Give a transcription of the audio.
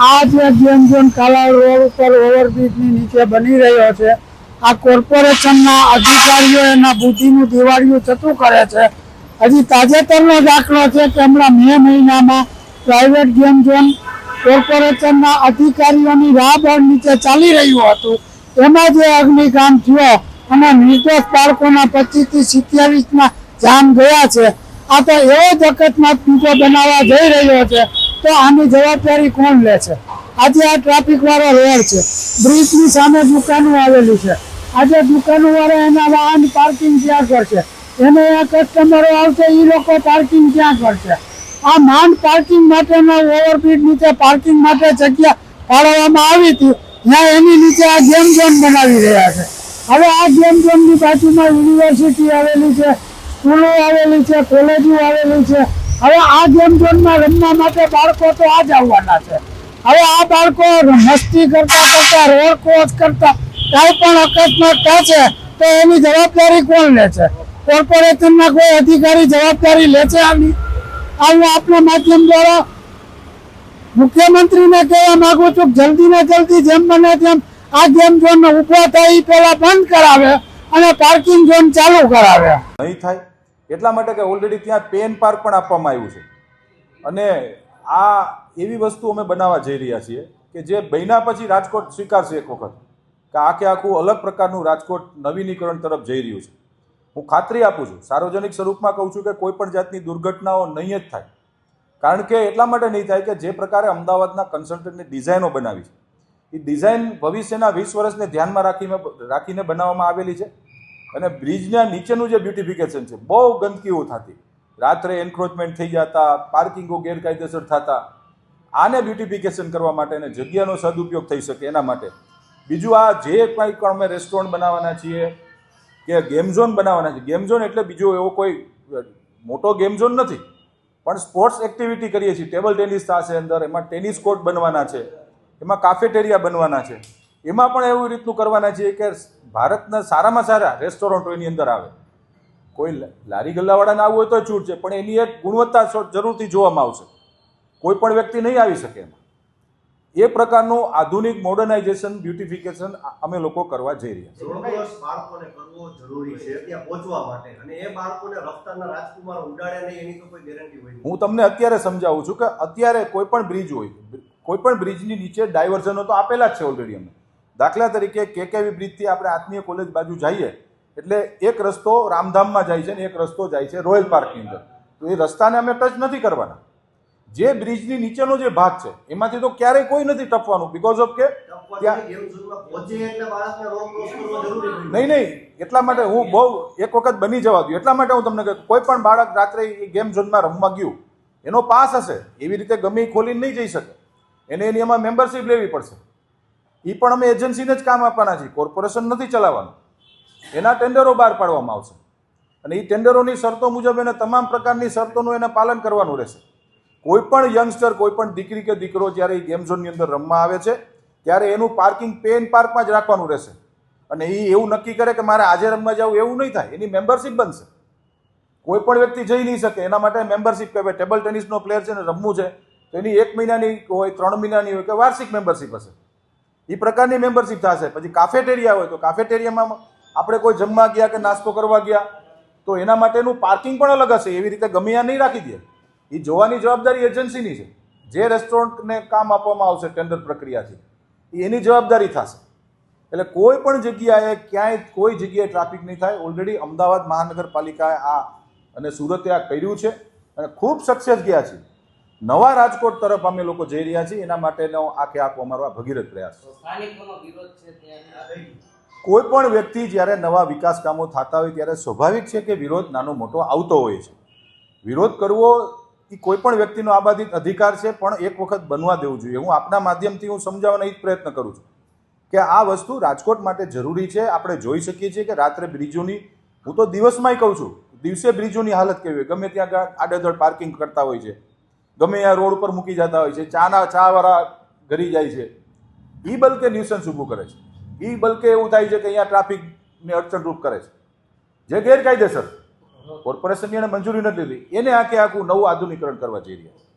આજે જે બ્રિજ નીચે અધિકારીઓની ચાલી રહ્યું હતું. એમાં જે અગ્નિકાંડ થયો અને નિર્દોષ બાળકોના પચીસથી સિત્યાવીસના જામ ગયા છે આ તો એવો જ અકસ્માત બીજો બનાવવા જઈ રહ્યો છે, તો આની જવાબદારી કોણ લે છે? આજે આ ટ્રાફિક વાળો રોડ છે, બ્રિજની સામે દુકાનો આવેલી છે. આજે દુકાનો વાળા એના વાહન પાર્કિંગ ક્યાં કરશે. એને આ કસ્ટમરો આવશે એ લોકો પાર્કિંગ ક્યાં કરશે. આ માંડ પાર્કિંગ માટેના ઓવરબ્રિજ નીચે પાર્કિંગ માટે જગ્યા ફાળવવામાં આવી હતી, ત્યાં એની નીચે આ ગેમ ઝોન બનાવી રહ્યા છે. હવે આ ગેમ ઝોનની બાજુમાં યુનિવર્સિટી આવેલી છે સ્કૂલો આવેલી છે, કોલેજો આવેલી છે. હવે આ ગેમ ઝોનમાં રમવા માટે બાળકો તો આ જ આવવાના છે. હવે આ બાળકો મસ્તી કરતા કરતા રોડ ક્રોસ કરતા, કાંઈ પણ અકસ્માત થશે તો એની જવાબદારી કોણ લે છે? કોર્પોરેશનના કોઈ અધિકારી જવાબદારી લે છે આની? આ હું આપના માધ્યમ દ્વારા મુખ્યમંત્રીને કહેવા માગું છું જલ્દી ને જલ્દી જેમ બને તેમ આ ગેમ ઝોન ઊભા થાય એ બંધ કરાવે. અને પાર્કિંગ ઝોન ચાલુ કરાવ્યા નહીં થાય? એટલા માટે કે ઓલરેડી ત્યાં પેન પાર્ક પણ આપવામાં આવ્યું છે. અને આ એવી વસ્તુ અમે બનાવવા જઈ રહ્યા છીએ કે જે બન્યા પછી રાજકોટ સ્વીકારશે એક વખત. કે આખે આખું અલગ પ્રકારનું રાજકોટ નવીનીકરણ તરફ જઈ રહ્યું છે. હું ખાતરી આપું છું, સાર્વજનિક સ્વરૂપમાં કહું છું કે કોઈ પણ જાતની દુર્ઘટનાઓ નહીં જ થાય. કારણ કે એટલા માટે નહીં થાય કે જે પ્રકારે અમદાવાદના કન્સલ્ટન્ટની ડિઝાઇનો બનાવી છે. એ ડિઝાઇન ભવિષ્યના વીસ વર્ષને ધ્યાનમાં રાખીને રાખીને બનાવવામાં આવેલી છે. અને બ્રિજના નીચેનું જે બ્યુટિફિકેશન છે, બહુ ગંદકીઓ થતી. રાત્રે એન્ક્રોચમેન્ટ થઈ જતા પાર્કિંગો ગેરકાયદેસર થતા. આને બ્યુટિફિકેશન કરવા માટે અને જગ્યાનો સદુપયોગ થઈ શકે એના માટે. બીજું આ જે કંઈ પણ અમે રેસ્ટોરન્ટ બનાવવાના છીએ, કે ગેમ ઝોન બનાવવાના છે ગેમ ઝોન એટલે બીજો એવો કોઈ મોટો ગેમ ઝોન નથી. પણ સ્પોર્ટ્સ એક્ટિવિટી કરીએ છીએ. ટેબલ ટેનિસ થશે અંદર, એમાં ટેનિસ કોર્ટ બનવાના છે. એમાં કાફેટેરિયા બનવાના છે. એમાં પણ એવું રીતનું કરવાના છે કે ભારતના સારામાં સારા રેસ્ટોરન્ટો એની અંદર આવે. કોઈ લારી ગલ્લાવાળાને આવવું હોય તો છૂટ છે પણ એની એક ગુણવત્તા જરૂરથી જોવામાં આવશે. કોઈ પણ વ્યક્તિ નહીં આવી શકે એમાં. એ પ્રકારનું આધુનિક મોડર્નાઇઝેશન બ્યુટિફિકેશન અમે લોકો કરવા જઈ રહ્યા છીએ. બાળકોને કરવો જરૂરી છે ત્યાં પહોંચવા માટે. અને એ બાળકોને રફતારના રાજકુમાર ઉડાડે નહીં એની તો કોઈ ગેરંટી હોય હું તમને અત્યારે સમજાવું છું કે અત્યારે કોઈ પણ બ્રિજ હોય કોઈ પણ બ્રિજની નીચે ડાયવર્ઝનો તો આપેલા જ છે ઓલરેડી અમે. દાખલા તરીકે કેકેવી બ્રિજથી આપણે આત્મીય કોલેજ બાજુ જઈએ એટલે એક રસ્તો રામધામમાં જાય છે ને એક રસ્તો જાય છે રોયલ પાર્કની અંદર. તો એ રસ્તાને અમે ટચ નથી કરવાના. જે બ્રિજની નીચેનો જે ભાગ છે એમાંથી તો ક્યારેય કોઈ નથી ટપવાનું બીકોઝ ઓફ કે નહીં નહીં. એટલા માટે હું બહુ એક વખત બની જવા દઉં. એટલા માટે હું તમને કહું કોઈ પણ બાળક રાત્રે એ ગેમ ઝોનમાં રમવા ગયું એનો પાસ હશે એવી રીતે ગમે ખોલીને નહીં જઈ શકે. એને એની એમાં મેમ્બરશિપ લેવી પડશે. એ પણ અમે એજન્સીને જ કામ આપવાના છીએ. કોર્પોરેશન નથી ચલાવવાનું. એના ટેન્ડરો બહાર પાડવામાં આવશે. અને એ ટેન્ડરોની શરતો મુજબ એને તમામ પ્રકારની શરતોનું એને પાલન કરવાનું રહેશે. કોઈ પણ યંગસ્ટર કોઈ પણ દીકરી કે દીકરો જ્યારે એ ગેમ ઝોનની અંદર રમવા આવે છે, ત્યારે એનું પાર્કિંગ પેન પાર્કમાં જ રાખવાનું રહેશે. અને એ એવું નક્કી કરે કે મારે આજે રમવા જવું એવું નહીં થાય. એની મેમ્બરશિપ બનશે. કોઈ પણ વ્યક્તિ જઈ નહીં શકે. એના માટે મેમ્બરશિપ કહેવાય. ટેબલ ટેનિસનો પ્લેયર છે ને રમવું છે. તો એની એક મહિનાની હોય, ત્રણ મહિનાની હોય કે વાર્ષિક મેમ્બરશિપ હશે. એ પ્રકારની મેમ્બરશિપ થશે. પછી કાફેટેરિયા હોય તો કાફેટેરિયામાં આપણે કોઈ જમવા ગયા કે નાસ્તો કરવા ગયા, તો એના માટેનું પાર્કિંગ પણ અલગ હશે. એવી રીતે ગમે નહીં રાખી દે. એ જોવાની જવાબદારી એજન્સીની છે. જે રેસ્ટોરન્ટને કામ આપવામાં આવશે ટેન્ડર પ્રક્રિયાથી એની જવાબદારી થશે. એટલે કોઈ પણ જગ્યાએ ક્યાંય કોઈ જગ્યાએ ટ્રાફિક નહીં થાય. ઓલરેડી અમદાવાદ મહાનગરપાલિકાએ આ અને સુરતે આ કર્યું છે અને ખૂબ સક્સેસ ગયા છે. નવા રાજકોટ તરફ અમે લોકો જઈ રહ્યા છીએ. એના માટેનો આખે આખો અમારો આ ભગીરથ પ્રયાસ. કોઈ પણ વ્યક્તિ જ્યારે નવા વિકાસ કામો થતા હોય ત્યારે સ્વાભાવિક છે કે વિરોધ નાનો મોટો આવતો હોય છે. વિરોધ કરવો એ કોઈ પણ વ્યક્તિનો આબાદિત અધિકાર છે પણ એક વખત બનવા દેવું જોઈએ. હું આપના માધ્યમથી હું સમજાવવાનો એ જ પ્રયત્ન કરું છું કે આ વસ્તુ રાજકોટ માટે જરૂરી છે. આપણે જોઈ શકીએ છીએ કે રાત્રે બ્રિજોની હું તો દિવસમાંય કહું છું દિવસે બ્રિજોની હાલત કેવી હોય? ગમે ત્યાં આડેધડ પાર્કિંગ કરતા હોય છે. ગમે ત્યાં રોડ ઉપર મૂકી જતા હોય છે ચાના ચાવાળા ઘરી જાય છે. એ બલકે ન્યુસન્સ ઊભું કરે છે. એ બલકે એવું થાય છે કે અહીંયા ટ્રાફિકને અડચણરૂપ કરે છે. જે ગેરકાયદેસર કોર્પોરેશનની એને મંજૂરી નથી લીધી. એને આખે આખું નવું આધુનિકરણ કરવા જઈ રહ્યા છે.